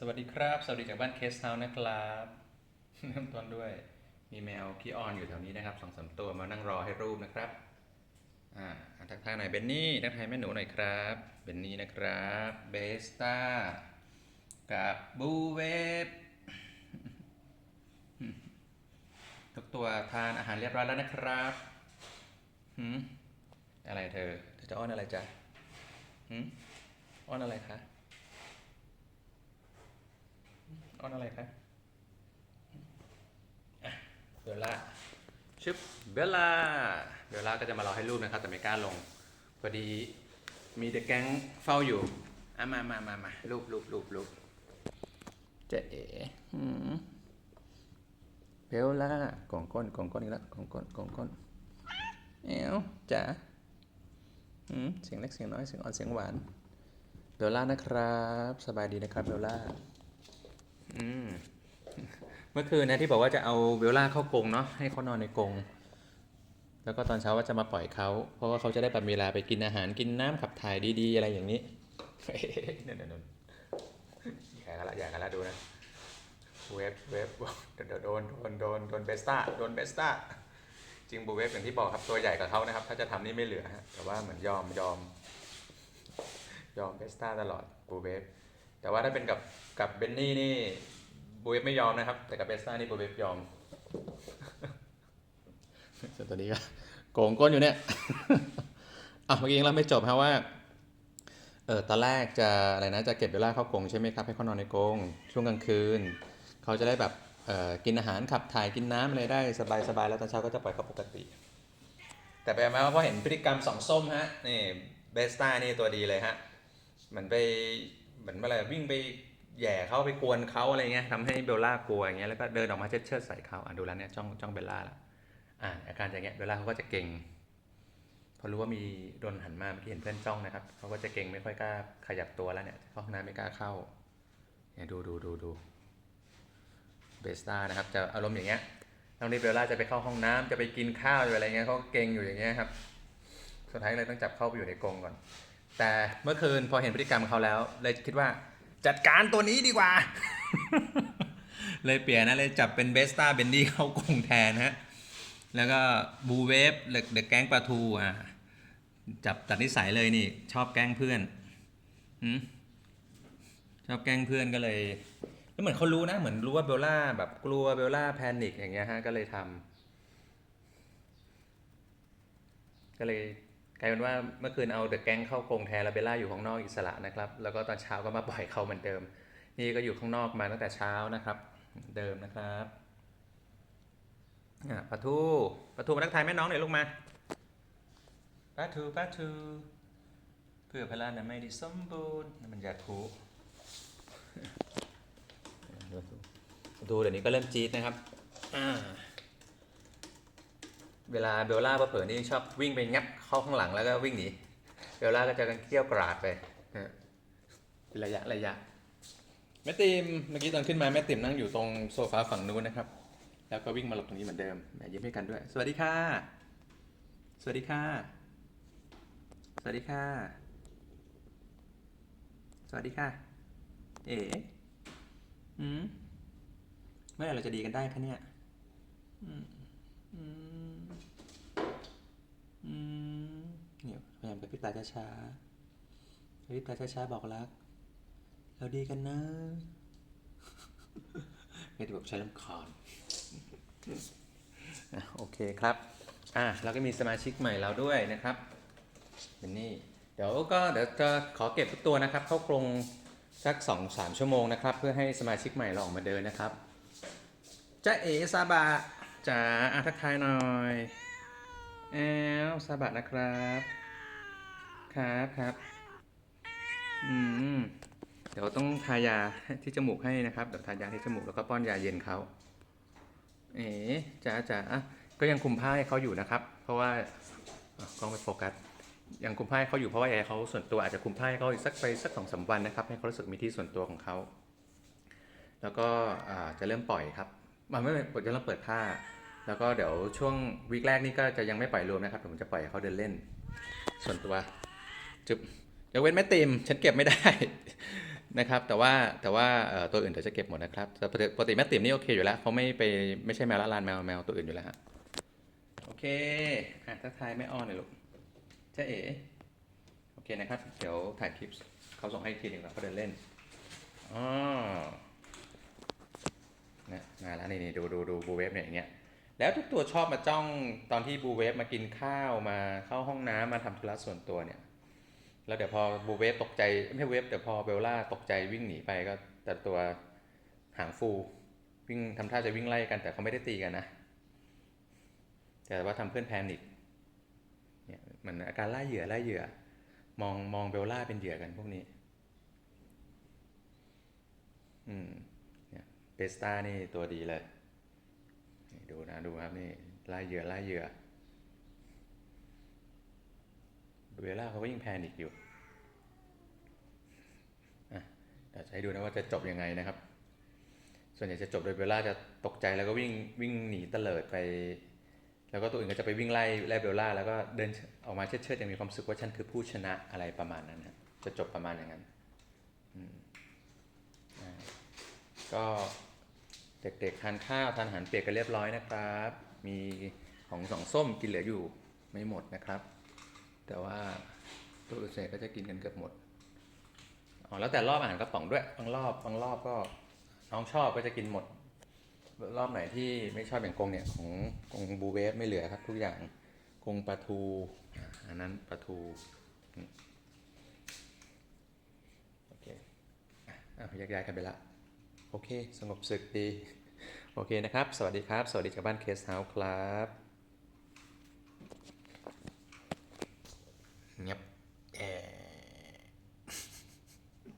สวัสดีครับ สวัสดีจากบ้านเคสเฮาส์นะครับเริ่มต้นด้วย มีแมวขี้ออนอยู่แถวนี้นะครับสองสามตัวมานั่งรอให้รูปนะครับ อ่าทักทายหน่อยเบนนี่ทักทายแม่หนูหน่อยครับเบนนี่นะครับเบสตากับบูเวฟทุกตัวทานอาหารเรียบร้อยแล้วนะครับหืมอะไรเธอเธอจะอ้อนอะไรจ๊ะหืมอ้อนอะไรคะ อ้อนอะไรคะอะเบลล่าชึบเบลล่าเบลล่าก็จะมารอให้รูปนะครับ แต่ไม่กล้าลงพอดีมีเด็กแก๊งเฝ้าอยู่อะมามามามารูปรูปรูปรูปเจ๊เอ๋หืมเบลล่ากองก้นกองก้นอีกแล้วกองก้นกองก้นเอ้วจ๋าหืมเสียงเล็กเสียงน้อยเสียงอ่อนเสียงหวานเบลล่านะครับ สบายดีนะครับเบลล่า อืมเมื่อคืนนะที่บอกว่าจะเอาเวลล่าเข้ากรงเนาะให้เขานอนในกรงแล้วก็ตอนเช้าว่าจะมาปล่อยเขาเพราะว่าเขาจะได้แบบเวลาไปกินอาหารกินน้ำขับถ่ายดีๆ อะไรอย่างนี้นั่นนั่นนั่นอย่ากันละอย่ากันละดูนะเวฟเวฟโดนโดนโดนโดนโดนเบสต้าโดนเบสต้าจริงบูเวฟอย่างที่บอกครับตัวใหญ่กับเขานะครับ ถ้าจะทำนี่ไม่เหลือฮะแต่ว่าเหมือนยอมยอม ยอมเบสต้าตลอดบูเวฟ แต่ว่าถ้าเป็นกับกับเบนนี่นี่บูเวฟไม่ยอมนะครับ แต่กับเบสต้านี่บูเวฟยอมส่วนตัวนี้ก็โกงก้นอยู่เนี่ยอะเมื่อกี้ยังเล่าไม่จบฮะว่าเออตอนแรกจะอะไรนะจะเก็บเวลาเข้ากรงใช่ไหมครับให้เขานอนในกรงช่วงกลางคืน เขาจะได้แบบเออกินอาหารขับถ่ายกินน้ำอะไรได้สบายสบายแล้วตอนเช้าก็จะปล่อยเขาปกติ แต่ไปมาเพอเห็นพฤติกรรมสองส้มฮะนี่เบสต้านี่ตัวดีเลยฮะเหมือนไป มือนอะไรวิ่งไปแย่เขาไปกวนเขาอะไรเงี้ยทำให้เบลล่ากลัวอย่างเงี้ยแล้วก็เดินออกมาเชิดเชิดใส่เขาอะดูแล้วเนี่ยจ้องจ้องเบลล่าละอ่าอาการอย่างเงี้ยเบลล่าเขาก็จะเก่ง พอรู้ว่ามีโดนหันมาเมื่อกี้เห็นเพื่อนจ้องนะครับเขาก็จะเก่งไม่ค่อยกล้าขยับตัวแล้วเนี่ยเข้าห้องน้ำไม่กล้าเข้าเนี่ยดูดูดูดูเบสต้านะครับจะอารมณ์อย่างเงี้ยตอนนี้เบลล่าจะไปเข้าห้องน้ำจะไปกินข้าวอยู่อะไรเงี้ยเขาก็เก่งอยู่อย่างเงี้ยครับสุดท้ายเลยต้องจับเข้าไปอยู่ในกรงก่อน แต่เมื่อคืนพอเห็นพฤติกรรมเขาแล้ว เลยคิดว่าจัดการตัวนี้ดีกว่า เลยเปลี่ยนนะ เลยจับเป็นเบสตาเบนดี้เข้ากงแทนฮะแล้วก็บูเวฟเด็กแก๊งปลาทูอะจับตัดนิสัยเลยนี่ ชอบแกล้งเพื่อนหืมชอบแกล้งเพื่อนก็เลยแล้วเหมือนเขารู้นะ เหมือนรู้ว่าเบลล่าแบบกลัวเบลล่าแพนิคอย่างเงี้ยฮะก็เลยทำก็เลย กลายเป็นว่าเมื่อคืนเอาเดอะแก๊งเข้ากรงแทนแล้วเบลล่าอยู่ข้างนอกอิสระนะครับ แล้วก็ตอนเช้าก็มาปล่อยเขาเหมือนเดิม นี่ก็อยู่ข้างนอกมาตั้งแต่เช้านะครับ เดิมนะครับอะปะทูปะทูมาทักทายแม่น้องหน่อยลูกมาปะทูปะทูเพื่อพลานาไม่ไดีสมบูรณ์นั่นมันยาคูปะทูเดี๋ยวนี้ก็เริ่มจี๊ดนะครับอ่า เวลาเบลล่าเผลอนี่ชอบวิ่งไปงับเข้าข้างหลังแล้วก็วิ่งหนีเบลล่าก็จะกันเกี้ยวกราดไปเป็นระยะระยะแม่ติมเมื่อกี้ตอนขึ้นมาแม่ติมนั่งอยู่ตรงโซฟาฝั่งนู้นนะครับ แล้วก็วิ่งมาหลบตรงนี้เหมือนเดิมแหมยิ้มให้กันด้วย สวัสดีค่ะ สวัสดีค่ะ สวัสดีค่ะ สวัสดีค่ะ เอ๋อืมเมื่อไหร่เราจะดีกันได้คะเนี่ย อืมอืม อืมเนี่ยพยายามกระพริบตาช้าๆกระพริบตาช้าๆบอกรัก เราดีกันนะไม่ได้แบบใช้ลำคาญอะโอเคครับ อะเราก็มีสมาชิกใหม่เราด้วยนะครับเป็นนี่ เดี๋ยวก็เดี๋ยวจะขอเก็บทุกตัวนะครับ เข้ากรงสักสองสามชั่วโมงนะครับ เพื่อให้สมาชิกใหม่เราออกมาเดินนะครับจ้าเอซาบะจ๋าอาทักทายหน่อย แอลซาบะนะครับ ครับครับ อืม เดี๋ยวต้องทายาที่จมูกให้นะครับ เดี๋ยวทายาที่จมูกแล้วก็ป้อนยาเย็นเขา เอ๋จ๋าจ๋าก็ยังคุมผ้าให้เขาอยู่นะครับ เพราะว่ากล้องไม่โฟกัส ยังคุมผ้าให้เขาอยู่เพราะว่าแอยากให้เขาส่วนตัวอาจจะคุมผ้าให้เขาอีกสักไปสักสองสามวันนะครับ ให้เขารู้สึกมีที่ส่วนตัวของเขา แล้วก็จะเริ่มปล่อยครับมันไม่เปิดจะเริ่มเปิดผ้า แล้วก็เดี๋ยวช่วงวีคแรกนี่ก็จะยังไม่ปล่อยรวมนะครับผมจะปล่อยเขาเดินเล่น ส่วนตัวจุบยกเว้นแม่ติมฉันเก็บไม่ได้ นะครับ แต่ว่าแต่ว่าตัวอื่นเดี๋ยวจะเก็บหมดนะครับแต่ปกติแม่ติมนี่โอเคอยู่แล้วเขาไม่ไปไม่ใช่แมวละลานแมวแมวตัวอื่นอยู่แล้วฮะโอเคอะทักทายแม่อ้อนหน่อยลูกเจ๊เอ๋โอเคนะครับ เดี๋ยวถ่ายคลิปเขาส่งให้ทีหนึ่งแล้วเขาเดินเล่นอ๋อนี่ยมาแล้วนี่นี่ดูดูดูบูเวฟเนี่ยอย่างเงี้ย แล้วทุกตัวชอบมาจ้องตอนที่บูเวฟมากินข้าวมาเข้าห้องน้ำมาทำธุระส่วนตัวเนี่ย แล้วเดี๋ยวพอบูเวฟตกใจไม่ใช่เวฟแต่พอเบลล่าตกใจวิ่งหนีไปก็แต่ตัวหางฟูวิ่งทำท่าจะวิ่งไล่กันแต่เขาไม่ได้ตีกันนะ แต่ว่าทำเพื่อนแพนิคเนี่ยเหมันอาการไล่เหยื่อไล่เหยื่อ มองมองเบลล่าเป็นเหยื่อกันพวกนี้ อืมเนี่ยเบสตานี่ตัวดีเลย ดูนะดูครับนี่ไล่เหยื่อไล่เหยื่อเบลล่าเขาก็ยิ่งแพนิคอยู่อะเดี๋ยวจะให้ดูนะว่าจะจบยังไงนะครับ ส่วนใหญ่จะจบโดยเบลล่าจะตกใจแล้วก็วิ่งวิ่งหนีเตลิดไป แล้วก็ตัวอื่นก็จะไปวิ่งไล่ไล่เบลล่า แล้วก็เดินออกมาเชิดๆยังมีความสึกว่าฉันคือผู้ชนะอะไรประมาณนั้นนะจะจบประมาณอย่างนั้นก็ เด็กๆทานข้าวทานอาหารเปียกกันเรียบร้อยนะครับ มีของสองส้มกินเหลืออยู่ไม่หมดนะครับ แต่ว่าตัวอื่นเสก็จะกินกันเกือบหมดอ๋อแล้วแต่รอบอาหารกระป๋องด้วยบางรอบบางรอบก็น้องชอบก็จะกินหมด รอบไหนที่ไม่ชอบอย่างกงเนี่ยของกงบูเวฟไม่เหลือครับทุกอย่างกงปลาทูอันนั้นปลาทูโอเคอะอะแยกย้ายกันไปละ โอเค สงบศึกดี โอเคนะครับ สวัสดีครับ สวัสดีจากบ้านเคสเฮาส์ครับ